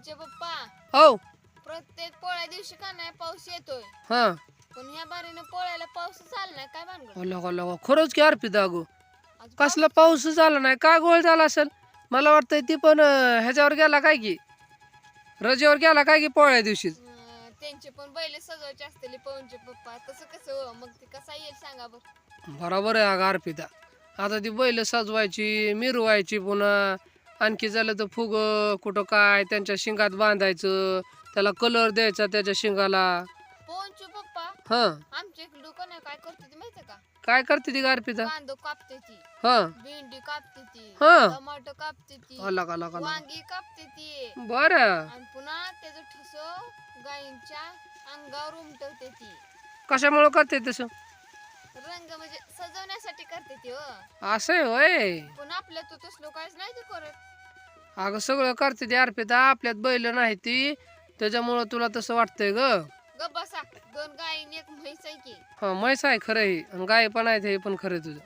आमचे पप्पा हो. प्रत्येक पोळ्या दिवशी का नाही पाऊस येतोय. हा. पण ह्या बारीनं पोळ्याला पाऊस आला नाही काय भानगड? लगा लगा खरंच की अर्पिता अगो आज कसला पाऊस झाला नाही का गोळ झाला असेल? मला वाटतंय ती पण अं, ह्याच्यावर गेला काय की? रजेवर गेला काय की पोळ्या दिवशीच? अं, त्यांचे पण बैल सजवायचे असतील पवनचे पप्पा. तसं कसं हो? मग ते कसा येईल सांगा बर. बरोबर आहे अगं अर्पिता आता ती बैल सजवायची मिरवायची पुन्हा. आणखी झालं तर फुग कुठं काय त्यांच्या शिंगात बांधायचं त्याला कलर द्यायचा त्याच्या शिंगाला. पवनचे पप्पा. हा. आमच्या इकडे दुकान काय करते ती माहितीये का? काय करते ती ग अर्पिता कांदो कापते ती. हा. भेंडी कापते ती. हा. टमाटो कापते ती. आला का लगा वांगी कापते ती. बर. आणि पुन्हा त्याचं ठस गायींच्या अंगावर उमटवते ती. कशामुळं करते तसं? रंग म्हणजे सजवण्यासाठी करते ती हो. असं आहे होय? पण आपल्या तू तसलं काहीच नाही ते करत. अगं सगळं करते ती अर्पिता. आपल्यात बैल नाही ती. त्याच्यामुळं तुला तसं वाटतंय ग. बसा. दोन एक म्हैस आहे की. हा म्हैस आहे खरं ही. आणि गाय पण आहे ते पण खरं आहे तुझं.